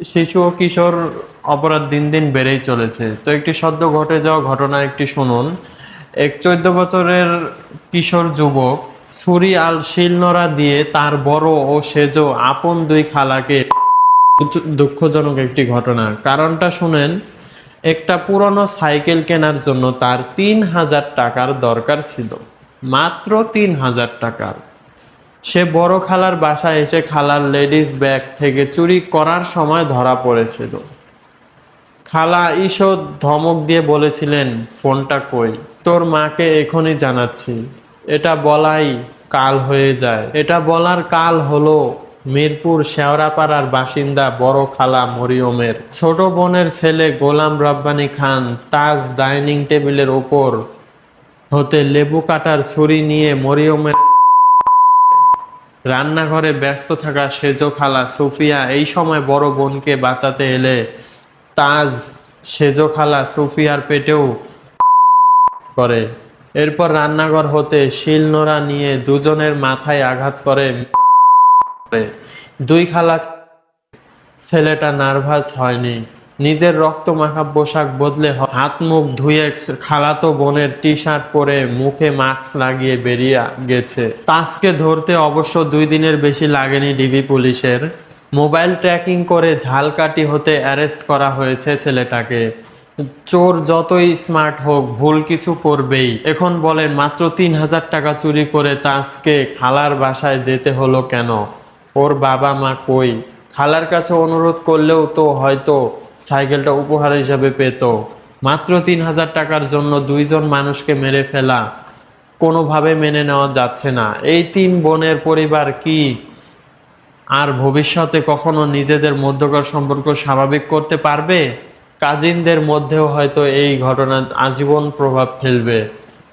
শিশু ও কিশোর অপরাধ দিন দিন বেড়েই চলেছে। তো একটি সদ্য ঘটে যাওয়া ঘটনা একটি শুনুন। এক চোদ্দ বছরের কিশোর যুবক ছুরি আল শিলনোড়া দিয়ে তার বড় ও সেজ আপন দুই খালাকে দুঃখজনক একটি ঘটনা। কারণটা শুনেন, একটা পুরনো সাইকেল কেনার জন্য তার তিন হাজার টাকার দরকার ছিল। মাত্র তিন হাজার টাকার। সে বড় খালার বাসায় এসে খালার লেডিস ব্যাগ থেকে চুরি করার সময় ধরা পড়েছিল। খালা ঈষৎ ধমক দিয়ে বলেছিলেন, ফোনটা কই? তোর মাকে এখনই জানাচ্ছি। এটা বলাই কাল হয়ে যায়। এটা বলার কাল হলো মিরপুর শেওড়াপাড়ার বাসিন্দা বড় খালা মরিয়মের। ছোট বোনের ছেলে গোলাম রব্বানী খান তাজ ডাইনিং টেবিলের ওপর হতে লেবু কাটার ছুরি নিয়ে মরিয়মের রান্নাঘরে ব্যস্ত থাকা সেজ খালা সুফিয়া এই সময় বড় বোনকে বাঁচাতে এলে তাজ সেজ খালা সুফিয়ার পেটেও করে। এরপর রান্নাঘর হতে শিলনোড়া নিয়ে দুজনের মাথায় আঘাত করে। দুই খালা ছেলেটা নার্ভাস হয়নি। নিজের রক্ত মাখা পোশাক বদলে হাত মুখ ধুয়ে খালাতো বোনের টি শার্ট পরে মুখে মাস্ক লাগিয়ে বেরিয়ে গেছে। তাসকে ধরতে অবশ্য দুই দিনের বেশি লাগেনি ডিবি পুলিশের। মোবাইল ট্র্যাকিং করে ঝালকাটি হতে অ্যারেস্ট করা হয়েছে ছেলেটাকে। চোর যতই স্মার্ট হোক, ভুল কিছু করবেই। এখন বলেন, মাত্র তিন হাজার টাকা চুরি করে তাসকে খালার বাসায় যেতে হলো কেন? ওর বাবা মা কই? খালার কাছে অনুরোধ করলেও তো হয়তো সাইকেলটা উপহার হিসাবে পেত। মাত্র তিন হাজার টাকার জন্য দুইজন মানুষকে মেরে ফেলা কোনোভাবে মেনে নেওয়া যাচ্ছে না। এই তিন বোনের পরিবার কি আর ভবিষ্যতে কখনো নিজেদের মধ্যকার সম্পর্ক স্বাভাবিক করতে পারবে? কাজিনদের মধ্যেও হয়তো এই ঘটনা আজীবন প্রভাব ফেলবে।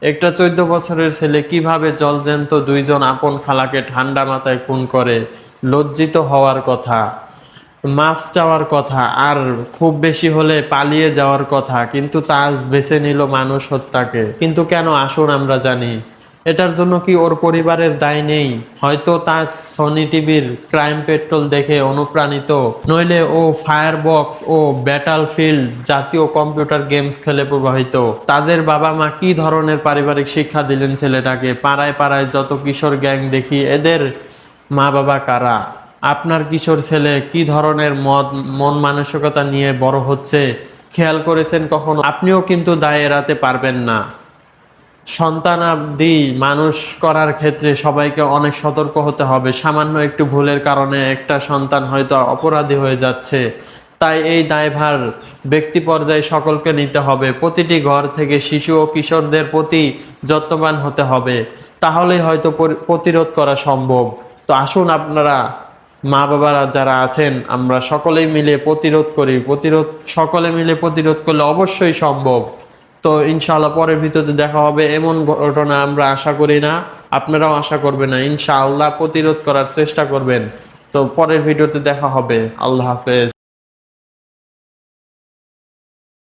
একটা চোদ্দ বছরের ছেলে কীভাবে জলজ্যান্ত দুইজন আপন খালাকে ঠান্ডা মাথায় খুন করে? লজ্জিত হওয়ার কথা। মাফ চাওয়ার কথা, আর খুব বেশি হলে পালিয়ে যাওয়ার কথা, কিন্তু তাজ বেছে নিল মানুষ হত্যাকে। কিন্তু কেন আসুন আমরা জানি, এটার জন্য কি ওর পরিবারের দায় নেই? হয়তো তাজ সনি টিভির ক্রাইম পেট্রোল দেখে অনুপ্রাণিত, নইলে ও ফায়ার বক্স ও ব্যাটাল ফিল্ড জাতীয় কম্পিউটার গেমস খেলে প্রবাহিত তাজের বাবা মা কি ধরনের পারিবারিক শিক্ষা দিলেন ছেলেটাকে? পাড়ায় পাড়ায় যত কিশোর গ্যাং দেখি, এদের মা বাবা কারা? আপনার কিশোর ছেলে কি ধরনের মদ, মন মানসিকতা নিয়ে বড় হচ্ছে? খেয়াল করেছেন কখনো? আপনিও কিন্তু দায় এড়াতে পারবেন না। সন্তান সন্তানাদি মানুষ করার ক্ষেত্রে সবাইকে অনেক সতর্ক হতে হবে। সামান্য একটু ভুলের কারণে একটা সন্তান হয়তো অপরাধী হয়ে যাচ্ছে। তাই এই দায়ভার ব্যক্তি পর্যায়ে সকলকে নিতে হবে। প্রতিটি ঘর থেকে শিশু ও কিশোরদের প্রতি যত্নবান হতে হবে। তাহলেই হয়তো প্রতিরোধ করা সম্ভব। তো আসুন আপনারা মা বাবারা যারা আছেন, আমরা সকলে মিলে প্রতিরোধ করি। প্রতিরোধ, সকলে মিলে প্রতিরোধ করলে অবশ্যই সম্ভব। তো ইনশাআল্লাহ পরের ভিতরে দেখা হবে, এমন ঘটনা আমরা আশা করি না, আপনারাও আশা করবেন না। ইনশাআল্লাহ প্রতিরোধ করার চেষ্টা করবেন। তো পরের ভিডিওতে দেখা হবে। আল্লাহ হাফেজ।